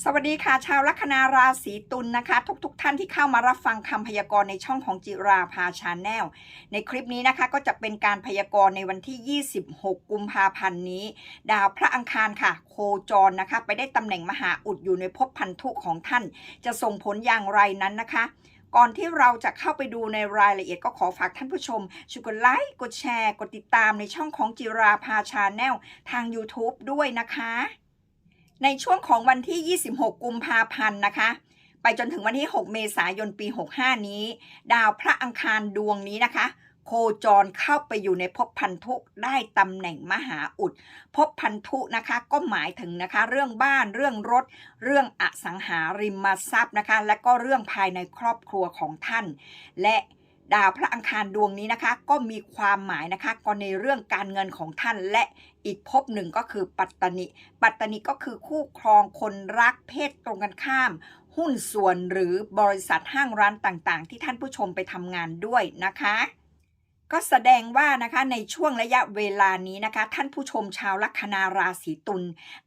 สวัสดีค่ะ ชาวลัคนาราศีตุลนะคะ ทุกๆทท่านที่เข้ามารับฟังคำพยากรณ์ในช่องของจิราภาชาแนลในคลิปนี้นะคะก็จะเป็นการพยากรณ์ในวันที่ 26 กุมภาพันธ์นี้ ดาวพระอังคารค่ะ โคจรนะคะ ไปได้ตำแหน่งมหาอุดอยู่ในภพพันธุของท่าน จะส่งผลอย่างไรนั้นนะคะก่อนที่เราจะเข้าไปดูในรายละเอียดก็ขอฝากท่านผู้ชมช่วยกดไลค์ กดแชร์ กดติดตามในช่องของจิราภาชาแนลทาง YouTube ด้วยนะคะ ในช่วงของวันที่ 26 กุมภาพันธ์นะคะ ไปจนถึงวันที่ 6 เมษายนปี 65 นี้ ดาวพระอังคารดวงนี้นะคะ โคจรเข้าไปอยู่ในภพพันธุได้ตำแหน่งมหาอุดภพพันธุนะคะก็หมายถึงนะคะ เรื่องบ้านเรื่องรถ เรื่องอสังหาริมทรัพย์นะคะ และก็เรื่องภายในครอบครัวของท่าน และ ดาวพระอังคารดวงนี้นะคะ ก็มีความหมายนะคะก็ในเรื่องการเงินของท่านและอีกภพหนึ่งก็คือปัตตนิ ปัตตนิก็คือคู่ครองคนรักเพศตรงกันข้าม หุ้นส่วนหรือบริษัทห้างร้านต่างๆ ที่ท่านผู้ชมไปทำงานด้วยนะคะ ก็แสดงว่านะคะในช่วงระยะเวลานี้นะคะ ท่านผู้ชมชาวลัคนาราศีตุล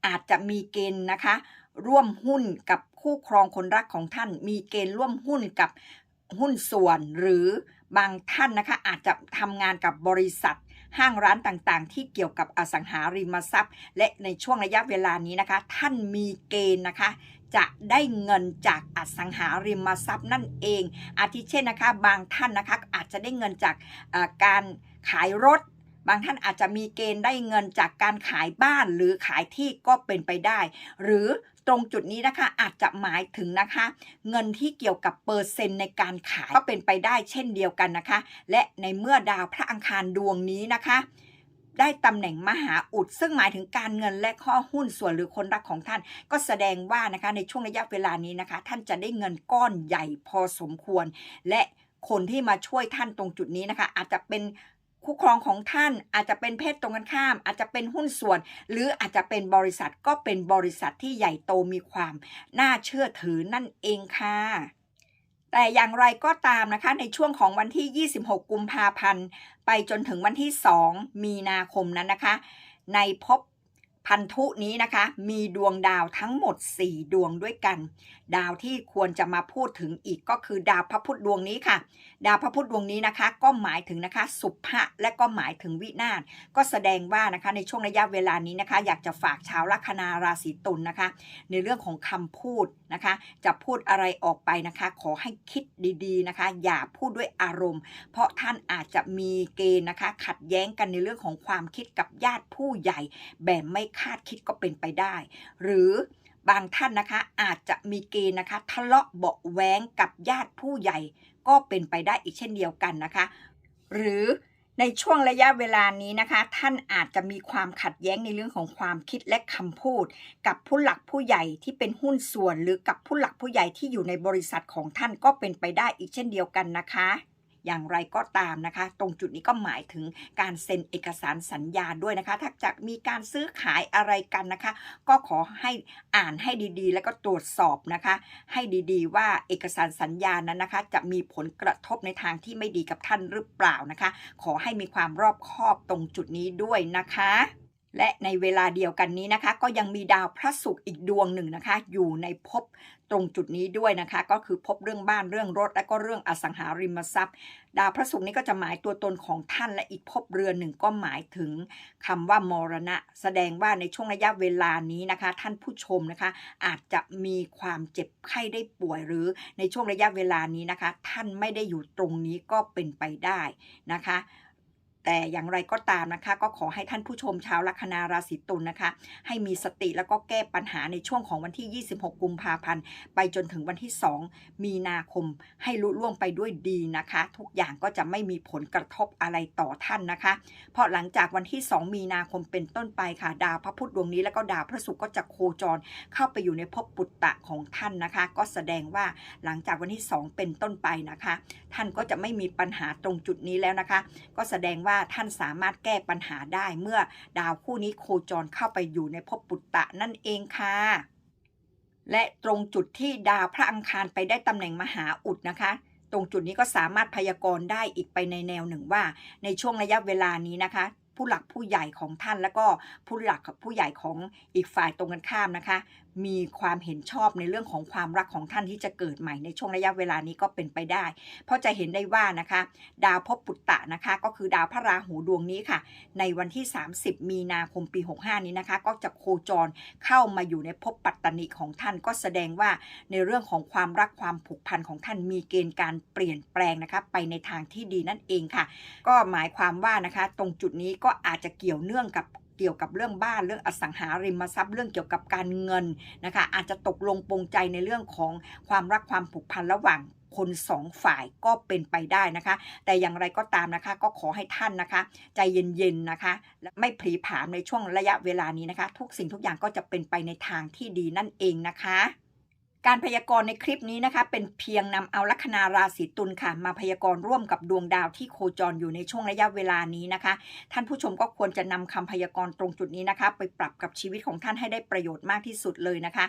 อาจจะมีเกณฑ์นะคะ ร่วมหุ้นกับคู่ครองคนรักของท่าน มีเกณฑ์ร่วมหุ้นกับ หุ้นส่วน หรือบางท่านนะคะอาจจะทำงานกับบริษัทห้างร้านต่างๆ ที่เกี่ยวกับอสังหาริมทรัพย์ และในช่วงระยะเวลานี้นะคะ ท่านมีเกณฑ์นะคะ จะได้เงินจากอสังหาริมทรัพย์นั่นเอง อาทิเช่นนะคะ บางท่านนะคะอาจจะได้เงินจากการขายรถ บางท่านอาจจะมีเกณฑ์ได้เงินจากการขายบ้านหรือขายที่ก็เป็นไปได้ หรือตรงจุดนี้นะคะอาจจะหมายถึงนะคะ เงินที่เกี่ยวกับเปอร์เซ็นต์ในการขายก็เป็นไปได้เช่นเดียวกันนะคะ และในเมื่อดาวพระอังคารดวงนี้นะคะได้ตำแหน่งมหาอุด ซึ่งหมายถึงการเงินและข้อหุ้นส่วนหรือคนรักของท่าน ก็แสดงว่านะคะในช่วงระยะเวลานี้นะคะ ท่านจะได้เงินก้อนใหญ่พอสมควร และคนที่มาช่วยท่านตรงจุดนี้นะคะ อาจจะเป็น คู่ครองของท่านอาจจะเป็นเพศตรงกันข้าม อาจจะเป็นหุ้นส่วน หรืออาจจะเป็นบริษัทก็เป็นบริษัทที่ใหญ่โตมีความ น่าเชื่อถือนั่นเองค่ะแต่อย่างไรก็ตามนะคะในช่วงของวันที่ 26 กุมภาพันธ์ ไปจนถึงวันที่ 2 มีนาคมนั้นนะคะ ในพบ พันธุนี้นะคะ มีดวงดาวทั้งหมด 4 ดวงด้วยกัน ดาวที่ควรจะมาพูดถึงอีกก็คือดาวพระพุธดวงนี้ค่ะ ดาวพระพุธดวงนี้นะคะ ก็หมายถึงนะคะ สุภะและก็หมายถึงวินาศก็แสดงว่านะคะในช่วงระยะเวลานี้นะคะ อยากจะฝากชาวลัคนาราศีตุลนะคะ ในเรื่องของคำพูดนะคะ จะพูดอะไรออกไปนะคะ ขอให้คิดดีๆนะคะ อย่าพูดด้วยอารมณ์ เพราะท่านอาจจะมีเกณฑ์นะคะ ขัดแย้งกันในเรื่องของความคิดกับญาติผู้ใหญ่แบบไม่คาดคิดก็เป็นไปได้ หรือบางท่านนะคะอาจจะมีเกณฑ์นะคะทะเลาะเบาะแว้งกับญาติผู้ใหญ่ ก็เป็นไปได้อีกเช่นเดียวกันนะคะ หรือในช่วงระยะเวลานี้นะคะ ท่านอาจจะมีความขัดแย้งในเรื่องของความคิดและคำพูด กับผู้หลักผู้ใหญ่ที่เป็นหุ้นส่วน หรือกับผู้หลักผู้ใหญ่ที่อยู่ในบริษัทของท่านก็เป็นไปได้อีกเช่นเดียวกันนะคะ อย่างไรก็ตามนะคะ ตรงจุดนี้ก็หมายถึงการเซ็นเอกสารสัญญาด้วยนะคะ ถ้าจะมีการซื้อขายอะไรกันนะคะ ก็ขอให้อ่านให้ดีๆ แล้วก็ตรวจสอบนะคะ ให้ดีๆ ว่าเอกสารสัญญานั้นนะคะ จะมีผลกระทบในทางที่ไม่ดีกับท่านหรือเปล่านะคะ ขอให้มีความรอบคอบตรงจุดนี้ด้วยนะคะ และในเวลาเดียวกันนี้นะคะ ก็ยังมีดาวพระศุกร์อีกดวงหนึ่งนะคะ อยู่ในภพตรงจุดนี้ด้วยนะคะ ก็คือพบเรื่องบ้านเรื่องรถ และก็เรื่องอสังหาริมทรัพย์ ดาวพระศุกร์นี้ก็จะหมายตัวตนของท่านและอีกภพเรือนหนึ่งก็หมายถึงคำว่ามรณะ แสดงว่าในช่วงระยะเวลานี้นะคะ ท่านผู้ชมนะคะ อาจจะมีความเจ็บไข้ได้ป่วยหรือในช่วงระยะเวลานี้นะคะ ท่านไม่ได้อยู่ตรงนี้ก็เป็นไปได้นะคะ แต่อย่างไรก็ตามนะคะ ก็ขอให้ท่านผู้ชมชาวลัคนาราศีตุลนะคะ ให้มีสติแล้วก็แก้ปัญหาในช่วงของวันที่ 26 กุมภาพันธ์ ไปจนถึงวันที่ 2 มีนาคมให้ลุล่วงไปด้วยดีนะคะ ทุกอย่างก็จะไม่มีผลกระทบอะไรต่อท่านนะคะ เพราะหลังจากวันที่ 2 มีนาคมเป็นต้นไปค่ะ ดาวพระพุธดวงนี้แล้วก็ดาวพระศุกร์ก็จะโคจรเข้าไปอยู่ในภพปุตตะของท่านนะคะ ก็แสดงว่าหลังจากวันที่ 2 เป็นต้นไปนะคะ ท่านก็จะไม่มีปัญหาตรงจุดนี้แล้วนะคะ ก็แสดงว่าท่านสามารถแก้ปัญหาได้เมื่อดาวคู่นี้โคจรเข้าไปอยู่ในภพปุตตะนั่นเองค่ะและตรงจุดที่ดาวพระอังคารไปได้ตำแหน่งมหาอุดนะคะ ตรงจุดนี้ก็สามารถพยากรณ์ได้อีกไปในแนวหนึ่งว่า ในช่วงระยะเวลานี้นะคะ ผู้หลักผู้ใหญ่ของท่าน แล้วก็ผู้หลักผู้ใหญ่ของอีกฝ่ายตรงกันข้ามนะคะ มีความเห็นชอบในเรื่องของความรักของท่านที่จะเกิดใหม่ในช่วงระยะเวลานี้ก็เป็นไปได้ เพราะจะเห็นได้ว่านะคะ ดาวภพปุตตะนะคะ ก็คือดาวพระราหูดวงนี้ค่ะ ในวันที่ 30 มีนาคมปี 65 นี้นะคะ ก็จะโคจรเข้ามาอยู่ในภพปัตตนิของท่านก็แสดงว่าในเรื่องของความรักความผูกพันของท่านมีเกณฑ์การเปลี่ยนแปลงนะคะ ไปในทางที่ดีนั่นเองค่ะ ก็หมายความว่านะคะ ตรงจุดนี้ก็อาจจะเกี่ยวเนื่องกับเกี่ยวกับเรื่องบ้านเรื่องอสังหาริมทรัพย์เรื่องเกี่ยวกับการเงินนะคะ อาจจะตกลงปรงใจในเรื่องของความรักความผูกพันระหว่างคนสองฝ่ายก็เป็นไปได้นะคะ แต่อย่างไรก็ตามนะคะ ก็ขอให้ท่านนะคะ ใจเย็นๆนะคะและไม่ผลีผามในช่วงระยะเวลานี้นะคะ ทุกสิ่งทุกอย่างก็จะเป็นไปในทางที่ดีนั่นเองนะคะ การพยากรณ์ในคลิปนี้นะคะ เป็นเพียงนำเอาลัคนาราศีตุลค่ะ มาพยากรณ์ร่วมกับดวงดาวที่โคจรอยู่ในช่วงระยะเวลานี้นะคะ ท่านผู้ชมก็ควรจะนำคำพยากรณ์ตรงจุดนี้นะคะ ไปปรับกับชีวิตของท่านให้ได้ประโยชน์มากที่สุดเลยนะคะ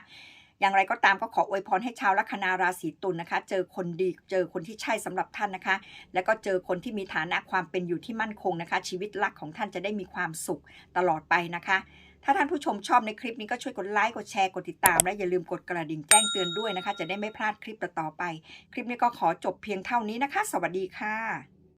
อย่างไรก็ตามก็ขออวยพรให้ชาวลัคนาราศีตุลนะคะ เจอคนดีเจอคนที่ใช่สำหรับท่านนะคะ แล้วก็เจอคนที่มีฐานะความเป็นอยู่ที่มั่นคงนะคะ ชีวิตรักของท่านจะได้มีความสุขตลอดไปนะคะ ถ้าท่านผู้ชมชอบในคลิปนี้ก็ช่วยกดไลค์กดแชร์กดติดตาม และอย่าลืมกดกระดิ่งแจ้งเตือนด้วยนะคะ จะได้ไม่พลาดคลิปต่อๆไป คลิปนี้ก็ขอจบเพียงเท่านี้นะคะ สวัสดีค่ะ